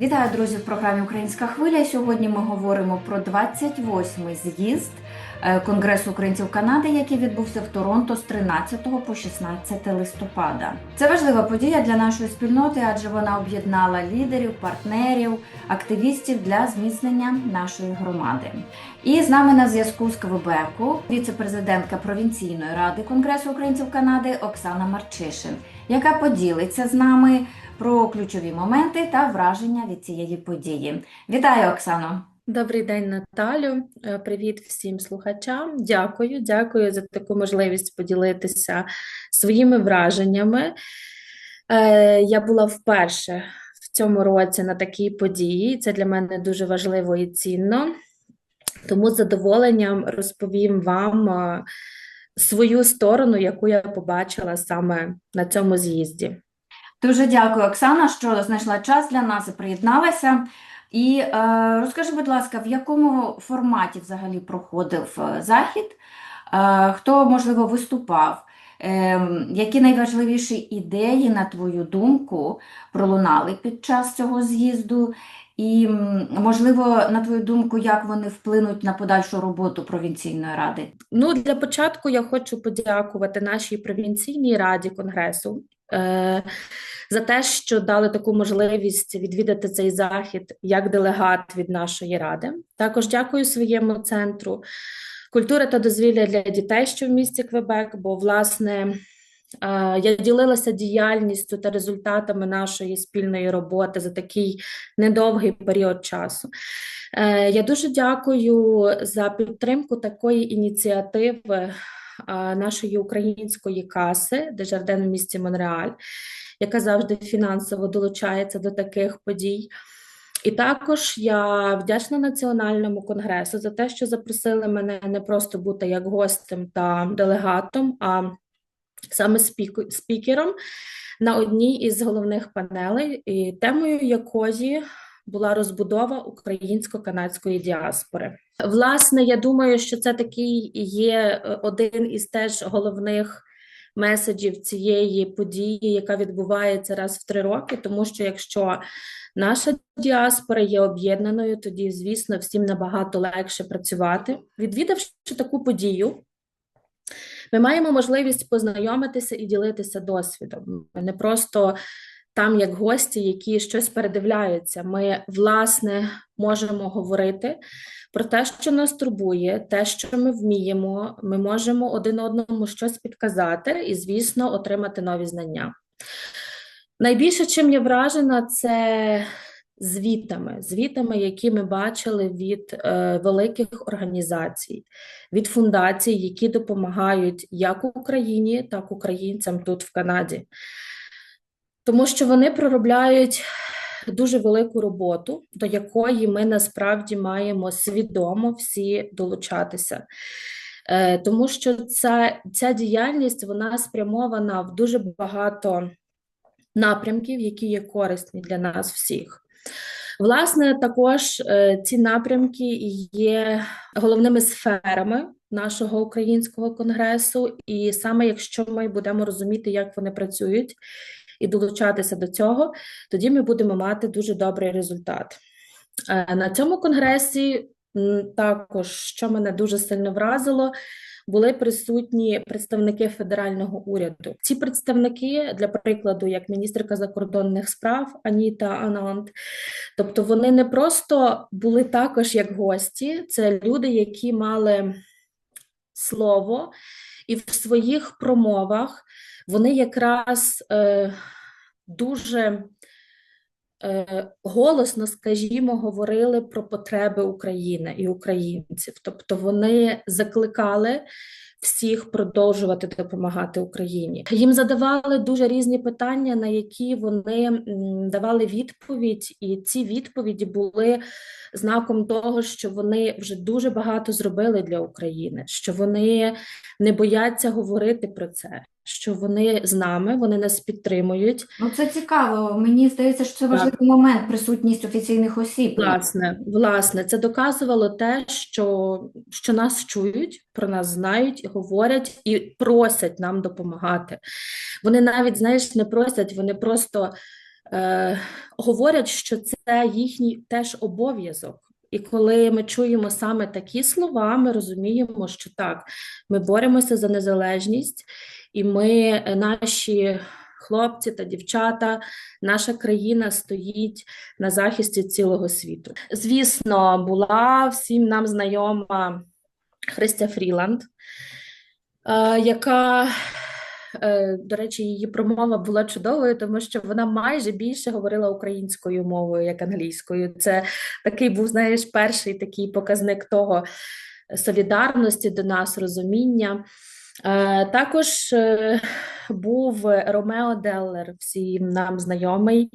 Вітаю, друзі, в програмі Українська хвиля. Сьогодні ми говоримо про 28-й з'їзд е, Конгресу українців Канади, який відбувся в Торонто з 13 по 16 листопада. Це важлива подія для нашої спільноти, адже вона об'єднала лідерів, партнерів, активістів для зміцнення нашої громади. І з нами на зв'язку з Квебеку віце-президентка провінційної ради Конгресу українців Канади Оксана Марчишин, яка поділиться з нами про ключові моменти та враження від цієї події. Вітаю, Оксано! Добрий день, Наталю. Е, Привіт всім слухачам. Дякую, дякую за таку можливість поділитися своїми враженнями. Е, Я була вперше в цьому році на такій події. Це для мене дуже важливо і цінно. Тому з задоволенням розповім вам е, свою сторону, яку я побачила саме на цьому з'їзді. Дуже дякую, Оксана, що знайшла час для нас і приєдналася. І е, розкажи, будь ласка, в якому форматі взагалі проходив е, захід? Е, хто, можливо, виступав? Е, які найважливіші ідеї, на твою думку, пролунали під час цього з'їзду? І, можливо, на твою думку, як вони вплинуть на подальшу роботу провінційної ради? Ну, для початку я хочу подякувати нашій провінційній раді Конгресу за те, що дали таку можливість відвідати цей захід як делегат від нашої ради. Також дякую своєму центру культури та дозвілля для дітей, що в місті Квебек, бо, власне, е, я ділилася діяльністю та результатами нашої спільної роботи за такий недовгий період часу. Е, Я дуже дякую за підтримку такої ініціативи е, нашої української каси Дежарден в місті Монреаль, яка завжди фінансово долучається до таких подій. І також я вдячна Національному конгресу за те, що запросили мене не просто бути як гостем та делегатом, а саме спікером на одній із головних панелей, і темою якої була розбудова українсько-канадської діаспори. Власне, я думаю, що це такий є е, один із теж головних меседжів цієї події, яка відбувається раз в три роки, тому що якщо наша діаспора є об'єднаною, тоді, звісно, всім набагато легше працювати. Відвідавши таку подію, ми маємо можливість познайомитися і ділитися досвідом. Ми не просто там як гості, які щось передивляються. Ми, власне, можемо говорити про те, що нас турбує, те, що ми вміємо. Ми можемо один одному щось підказати і, звісно, отримати нові знання. Найбільше, чим я вражена, це звітами, звітами, які ми бачили від е, великих організацій, від фундацій, які допомагають як Україні, так і українцям тут в Канаді. Тому що вони проробляють дуже велику роботу, до якої ми насправді маємо свідомо всі долучатися. Е, Тому що ця, ця діяльність вона спрямована в дуже багато напрямків, які є корисні для нас всіх. Власне, також е, ці напрямки є головними сферами нашого українського конгресу, і саме якщо ми будемо розуміти, як вони працюють, і долучатися до цього, тоді ми будемо мати дуже добрий результат. Е, На цьому конгресі також, що мене дуже сильно вразило, були присутні представники федерального уряду. Ці представники, для прикладу, як міністерка закордонних справ Аніта Анант, тобто вони не просто були також як гості, це люди, які мали слово, і в своїх промовах вони якраз е, дуже е, голосно, скажімо, говорили про потреби України і українців. Тобто вони закликали всіх продовжувати допомагати Україні. Їм задавали дуже різні питання, на які вони давали відповідь, і ці відповіді були знаком того, що вони вже дуже багато зробили для України, що вони не бояться говорити про це, що вони з нами, вони нас підтримують. Ну, це цікаво. Мені здається, що це важливий момент присутність офіційних осіб. Власне, власне, це доказувало те, що, що нас чують, про нас знають, говорять і просять нам допомагати. Вони навіть, знаєш, не просять, вони просто е, говорять, що це їхній теж обов'язок. І коли ми чуємо саме такі слова, ми розуміємо, що так, ми боремося за незалежність, і ми, е, наші хлопці та дівчата, наша країна стоїть на захисті цілого світу. Звісно, була всім нам знайома Христя Фріланд, е, яка, е, до речі, її промова була чудовою, тому що вона майже більше говорила українською мовою, як англійською. Це такий був, знаєш, перший такий показник того солідарності до нас, розуміння. Е, Також е, був Ромео Деллер, всім нам знайомий,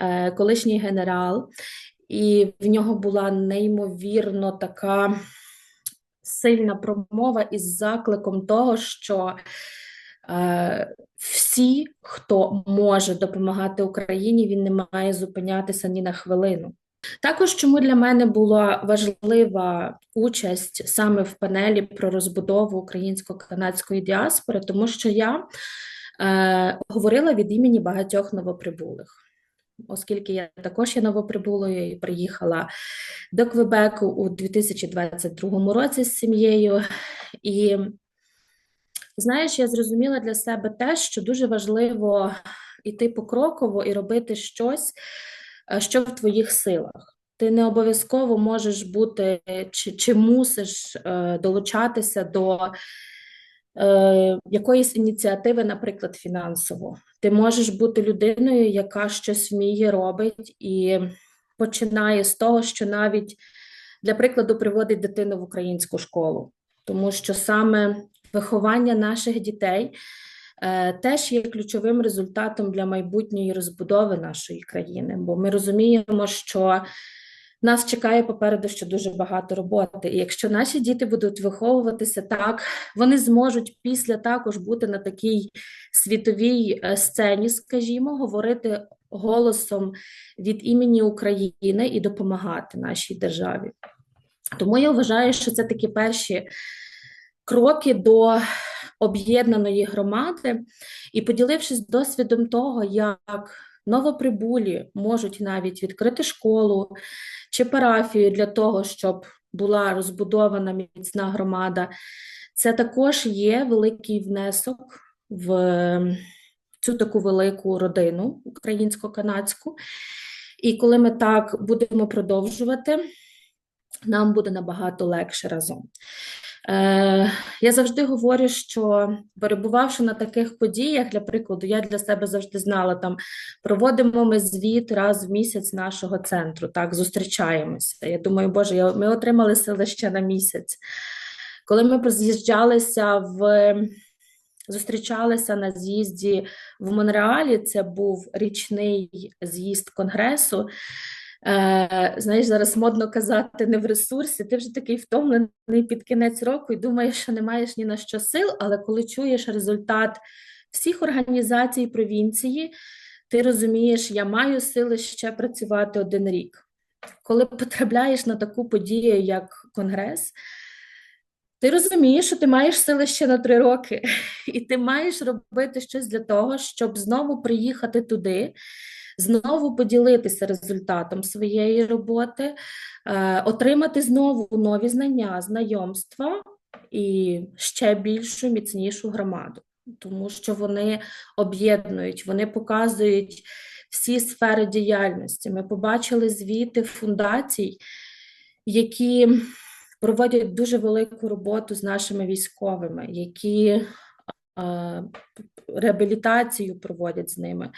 е, колишній генерал, і в нього була неймовірно така сильна промова із закликом того, що всі, хто може допомагати Україні, він не має зупинятися ні на хвилину. Також чому для мене була важлива участь саме в панелі про розбудову українсько-канадської діаспори, тому що я е, говорила від імені багатьох новоприбулих, оскільки я також є новоприбулою і приїхала до Квебеку у 2022 році з сім'єю. І знаєш, я зрозуміла для себе те, що дуже важливо йти покроково і робити щось, що в твоїх силах. Ти не обов'язково можеш бути чи, чи мусиш е, долучатися до е, якоїсь ініціативи, наприклад, фінансово. Ти можеш бути людиною, яка щось вміє, робить, і починає з того, що навіть для прикладу приводить дитину в українську школу, тому що саме виховання наших дітей теж є ключовим результатом для майбутньої розбудови нашої країни, бо ми розуміємо, що нас чекає попереду ще дуже багато роботи. І якщо наші діти будуть виховуватися так, вони зможуть після також бути на такій світовій е, сцені, скажімо, говорити голосом від імені України і допомагати нашій державі. Тому я вважаю, що це такі перші кроки до об'єднаної громади, і поділившись досвідом того, як новоприбулі можуть навіть відкрити школу чи парафію для того, щоб була розбудована міцна громада, це також є великий внесок в цю таку велику родину українсько-канадську. І коли ми так будемо продовжувати, нам буде набагато легше разом. Е, я завжди говорю, що перебувавши на таких подіях, для прикладу, я для себе завжди знала, там проводимо ми звіт раз в місяць нашого центру, так, зустрічаємося. Я думаю, Боже, я, ми отримали сили ще на місяць. Коли ми з'їжджалися в зустрічалися на з'їзді в Монреалі, це був річний з'їзд конгресу. Е, знаєш, зараз модно казати не в ресурсі, ти вже такий втомлений під кінець року і думаєш, що не маєш ні на що сил, але коли чуєш результат всіх організацій провінції, ти розумієш, я маю сили ще працювати один рік. Коли потрапляєш на таку подію, як Конгрес, ти розумієш, що ти маєш сили ще на три роки, і ти маєш робити щось для того, щоб знову приїхати туди знову поділитися результатом своєї роботи, е, отримати знову нові знання, знайомства і ще більшу, міцнішу громаду, тому що вони об'єднують, вони показують всі сфери діяльності. Ми побачили звіти фундацій, які проводять дуже велику роботу з нашими військовими, які реабілітацію проводять з ними,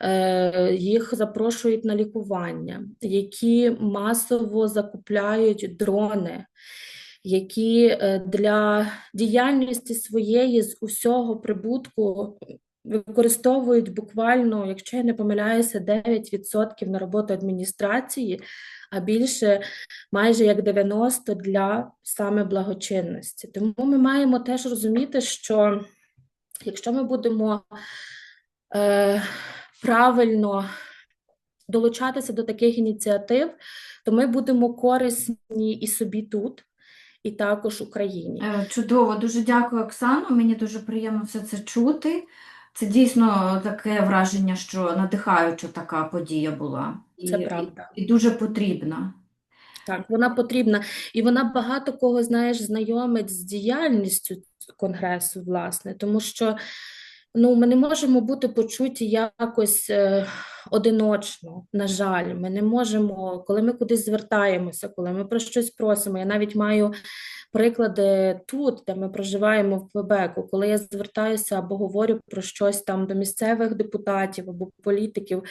е, їх запрошують на лікування, які масово закупляють дрони, які е, для діяльності своєї з усього прибутку використовують буквально, якщо я не помиляюся, 9% на роботу адміністрації, а більше майже як 90% для саме благочинності. Тому ми маємо теж розуміти, що Якщо ми будемо е, правильно долучатися до таких ініціатив, то ми будемо корисні і собі тут, і також Україні. Е, Чудово, дуже дякую, Оксано. Мені дуже приємно все це чути. Це дійсно таке враження, що надихаюча така подія була. Це І, правда. і дуже потрібна. Так, вона потрібна, і вона багато кого, знаєш, знайомить з діяльністю конгресу, власне, тому що ну, ми не можемо бути почуті якось е, одиночно, на жаль. Ми не можемо, коли ми кудись звертаємося, коли ми про щось просимо. Я навіть маю приклади тут, де ми проживаємо в Квебеку, коли я звертаюся або говорю про щось там до місцевих депутатів або політиків.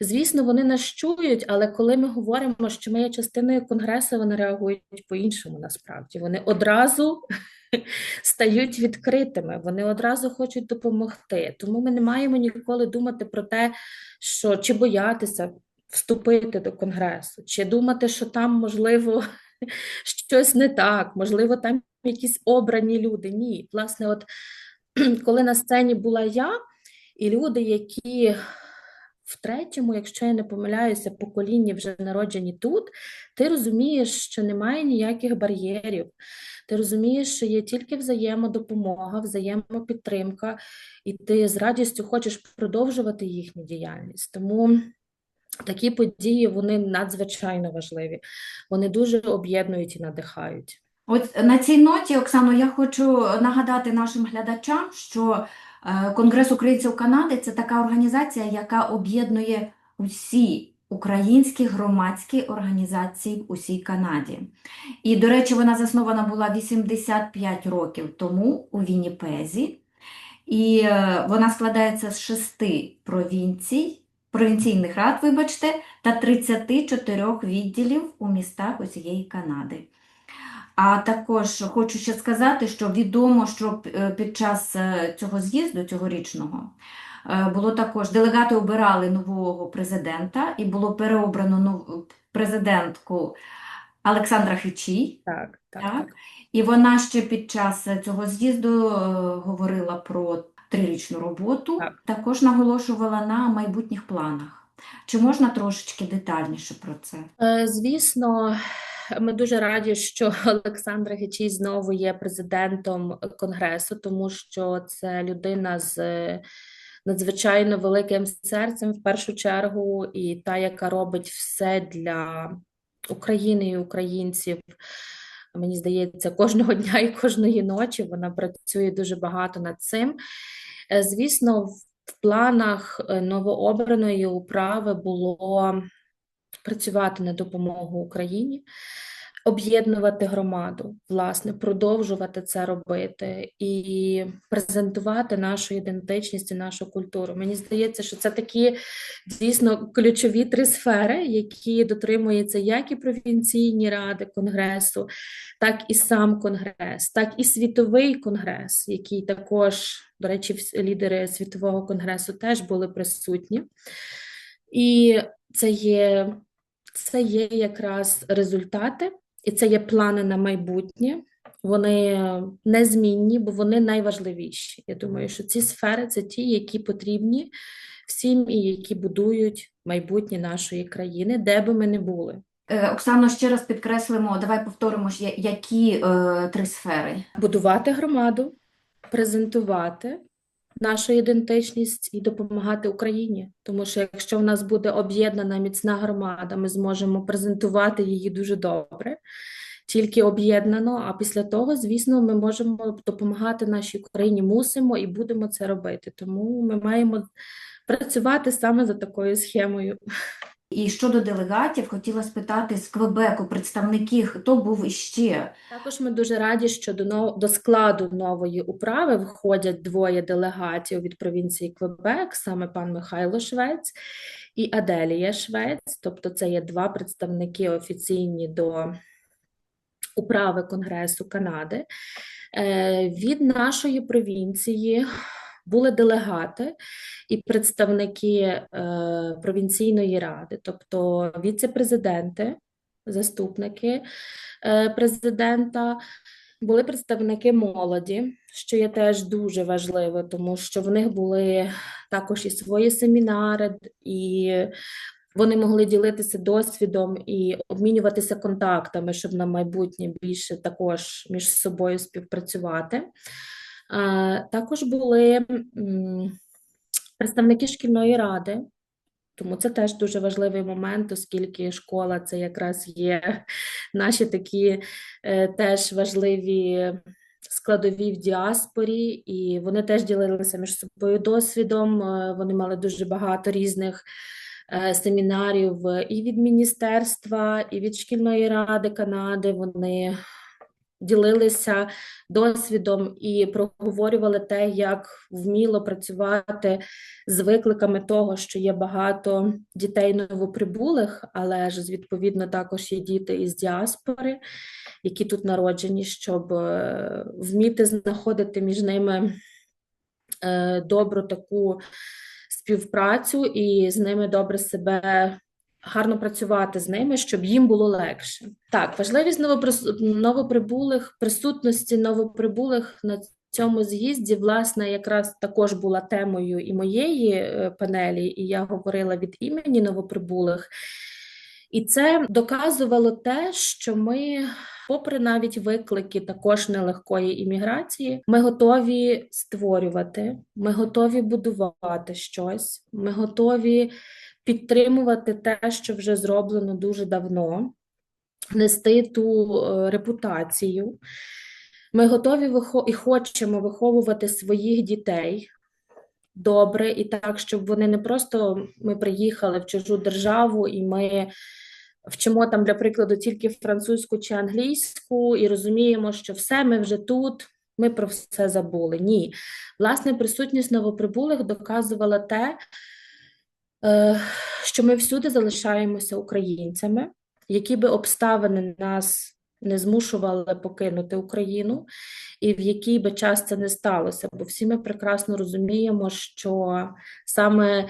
Звісно, вони нас чують, але коли ми говоримо, що ми є частиною конгресу, вони реагують по-іншому насправді. Вони одразу стають відкритими, вони одразу хочуть допомогти. Тому ми не маємо ніколи думати про те, що чи боятися вступити до конгресу, чи думати, що там можливо щось не так, можливо, там якісь обрані люди. Ні, власне, от коли на сцені була я, і люди, які в третьому, якщо я не помиляюся, поколінні вже народжені тут, ти розумієш, що немає ніяких бар'єрів. Ти розумієш, що є тільки взаємодопомога, взаємопідтримка, і ти з радістю хочеш продовжувати їхню діяльність. Тому такі події вони надзвичайно важливі. Вони дуже об'єднують і надихають. От на цій ноті, Оксано, я хочу нагадати нашим глядачам, що Конгрес українців Канади це така організація, яка об'єднує усі українські громадські організації в усій Канаді. І, до речі, вона заснована була 85 років тому у Вінніпезі, і е, вона складається з шести провінцій, провінційних рад, вибачте, та 34 відділів у містах усієї Канади. А також хочу ще сказати, що відомо, що е, під час е, цього з'їзду цьогорічного е, було також делегати обирали нового президента і було переобрано нов- президентку Олександра Хичій. Так, так, Так. так. І вона ще під час цього з'їзду говорила про трирічну роботу, Так. також наголошувала на майбутніх планах. Чи можна трошечки детальніше про це? Е, Звісно, ми дуже раді, що Олександра Гечій знову є президентом Конгресу, тому що це людина з е, надзвичайно великим серцем в першу чергу, і та, яка робить все для України і українців. Мені здається, кожного дня і кожної ночі вона працює дуже багато над цим. Е, Звісно, в в планах е, новообраної управи було працювати на допомогу Україні, об'єднувати громаду, власне, продовжувати це робити і презентувати нашу ідентичність і нашу культуру. Мені здається, що це такі дійсно ключові три сфери, які дотримуються як і провінційні ради конгресу, так і сам конгрес, так і світовий конгрес, який також, до речі, лідери світового конгресу теж були присутні. І це є, це є якраз результати, і це є плани на майбутнє. Вони незмінні, бо вони найважливіші. Я думаю, що ці сфери це ті, які потрібні всім і які будують майбутнє нашої країни, де би ми не були. Е, Оксано, ще раз підкреслимо, давай повторимо, які е, три сфери. Будувати громаду, презентувати нашу ідентичність і допомагати Україні. Тому що якщо в нас буде об'єднана міцна громада, ми зможемо презентувати її дуже добре, тільки об'єднано. А після того, звісно, ми можемо допомагати нашій Україні, мусимо і будемо це робити. Тому ми маємо працювати саме за такою схемою. І щодо делегатів, хотіла спитати з Квебеку представники, хто був іще? Також ми дуже раді, що до, нов- до складу нової управи входять двоє делегатів від провінції Квебек, саме пан Михайло Швець і Аделія Швець. Тобто це є два представники офіційні до управи Конгресу Канади. Е, Від нашої провінції були делегати і представники е, провінційної ради, тобто віце-президенти, заступники е, президента, були представники молоді, що є теж дуже важливо, тому що в них були також і свої семінари, і вони могли ділитися досвідом і обмінюватися контактами, щоб на майбутнє більше також між собою співпрацювати. Також були представники шкільної ради. Тому це теж дуже важливий момент, оскільки школа це якраз є наші такі е, теж важливі складові в діаспорі, і вони теж ділилися між собою досвідом. е, Вони мали дуже багато різних е, семінарів і від міністерства, і від шкільної ради Канади. Вони ділилися досвідом і проговорювали те, як вміло працювати з викликами того, що є багато дітей новоприбулих, але ж відповідно також є діти із діаспори, які тут народжені, щоб е, вміти знаходити між ними е, добру таку співпрацю і з ними добре себе. Гарно працювати з ними, щоб їм було легше. Так, важливість новоприбулих, присутності новоприбулих на цьому з'їзді, власне, якраз також була темою і моєї е, панелі, і я говорила від імені новоприбулих. І це доказувало те, що ми, попри навіть виклики також нелегкої імміграції, ми готові створювати, ми готові будувати щось, ми готові підтримувати те, що вже зроблено дуже давно, нести ту е, репутацію. Ми готові і хочемо виховувати своїх дітей добре і так, щоб вони не просто ми приїхали в чужу державу і ми вчимо там, для прикладу, тільки французьку чи англійську, і розуміємо, що все, ми вже тут, ми про все забули. Ні. Власне, присутність новоприбулих доказувала те, що ми всюди залишаємося українцями, які би обставини нас не змушували покинути Україну, і в який би час це не сталося. Бо всі ми прекрасно розуміємо, що саме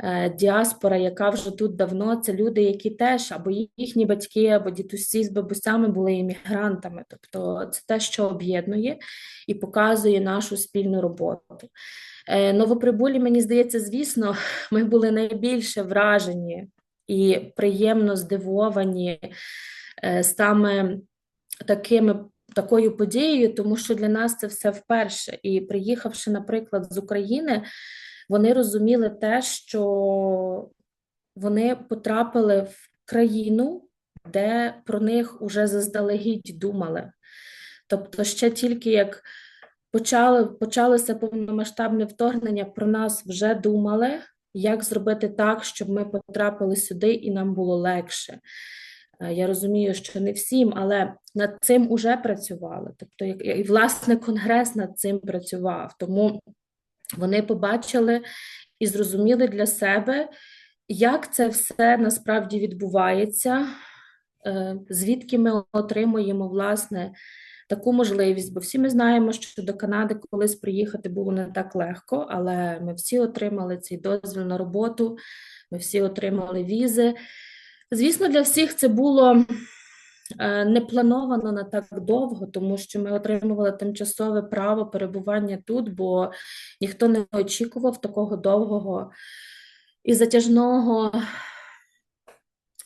е, діаспора, яка вже тут давно, це люди, які теж або їхні батьки, або дідусі з бабусями були іммігрантами. Тобто це те, що об'єднує і показує нашу спільну роботу. Е, Новоприбулі, мені здається, звісно, ми були найбільше вражені і приємно здивовані е, саме такими, такою подією, тому що для нас це все вперше. І приїхавши, наприклад, з України, вони розуміли те, що вони потрапили в країну, де про них уже заздалегідь думали. Тобто, ще тільки як почали, почалося повномасштабне вторгнення, про нас вже думали, як зробити так, щоб ми потрапили сюди і нам було легше. Е, Я розумію, що не всім, але над цим уже працювали. Тобто, і власне конгрес над цим працював. Тому вони побачили і зрозуміли для себе, як це все насправді відбувається, е, звідки ми отримуємо власне таку можливість. Бо всі ми знаємо, що до Канади колись приїхати було не так легко, але ми всі отримали цей дозвіл на роботу, ми всі отримали візи. Звісно, для всіх це було е, не плановано на так довго, тому що ми отримували тимчасове право перебування тут, бо ніхто не очікував такого довгого і затяжного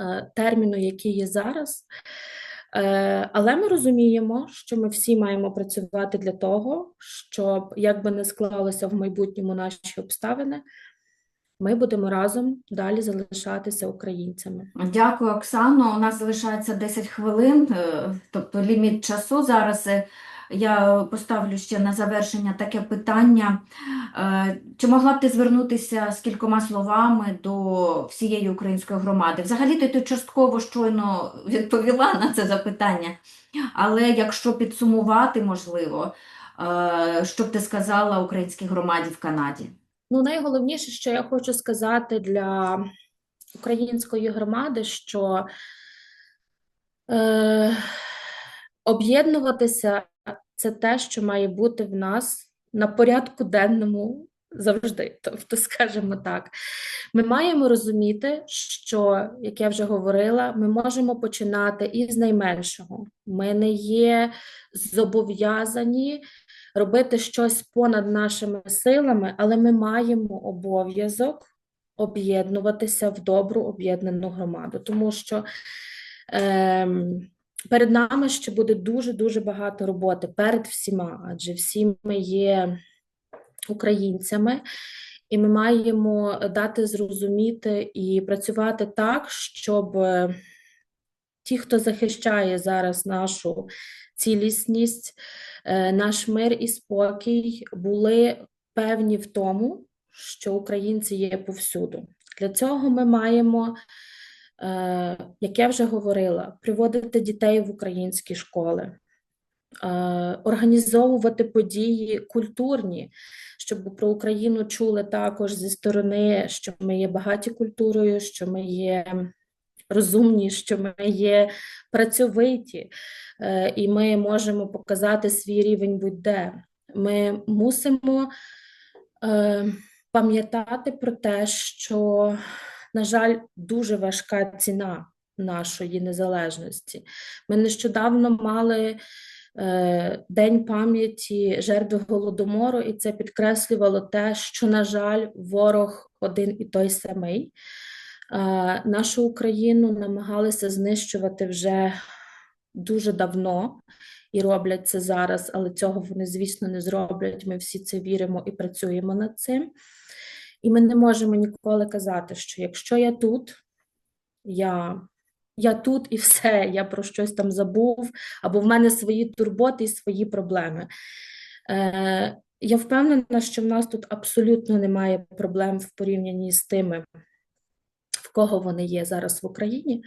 е, терміну, який є зараз. Е, Але ми розуміємо, що ми всі маємо працювати для того, щоб як би не склалося в майбутньому наші обставини, ми будемо разом далі залишатися українцями. Дякую, Оксано. У нас залишається 10 хвилин, е, тобто ліміт часу. Зараз я поставлю ще на завершення таке питання. Е, Чи могла б ти звернутися з кількома словами до всієї української громади? Взагалі-то ти частково щойно відповіла на це запитання, але якщо підсумувати, можливо, е, що б ти сказала українській громаді в Канаді? Ну, найголовніше, що я хочу сказати для української громади, що е, об'єднуватися це те, що має бути в нас на порядку денному завжди. Тобто, скажімо так, ми маємо розуміти, що, як я вже говорила, ми можемо починати із найменшого. Ми не є зобов'язані робити щось понад нашими силами, але ми маємо обов'язок об'єднуватися в добру об'єднану громаду, тому що ем, перед нами ще буде дуже-дуже багато роботи перед всіма, адже всі ми є українцями. і ми маємо дати зрозуміти і працювати так, щоб е, ті, хто захищає зараз нашу цілісність, е, наш мир і спокій, були певні в тому, що українці є повсюду. Для цього ми маємо, як я вже говорила, приводити дітей в українські школи, е, організовувати події культурні, щоб про Україну чули також зі сторони, що ми є багаті культурою, що ми є розумні, що ми є працьовиті, е, і ми можемо показати свій рівень будь-де. Ми мусимо е, пам'ятати про те, що, на жаль, дуже важка ціна нашої незалежності. Ми нещодавно мали е, День пам'яті жертви Голодомору, і це підкреслювало те, що, на жаль, ворог один і той самий. Е, Нашу Україну намагалися знищувати вже дуже давно і роблять це зараз, але цього вони, звісно, не зроблять. Ми всі це віримо і працюємо над цим. І ми не можемо ніколи казати, що якщо я тут, я, я тут і все, я про щось там забув, або в мене свої турботи і свої проблеми. Е, я впевнена, що в нас тут абсолютно немає проблем в порівнянні з тими, в кого вони є зараз в Україні,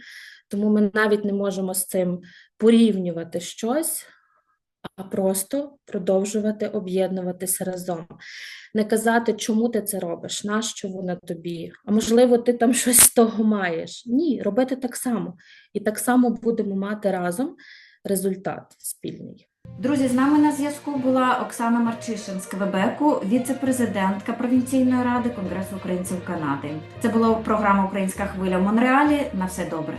тому ми навіть не можемо з цим порівнювати щось, а просто продовжувати об'єднуватися разом. Не казати, чому ти це робиш, нащо воно тобі, а можливо, ти там щось з того маєш. Ні, робити так само. І так само будемо мати разом результат спільний. Друзі, з нами на зв'язку була Оксана Марчишин з Квебеку, віце-президентка провінційної ради Конгресу українців Канади. Це була програма Українська хвиля в Монреалі. На все добре.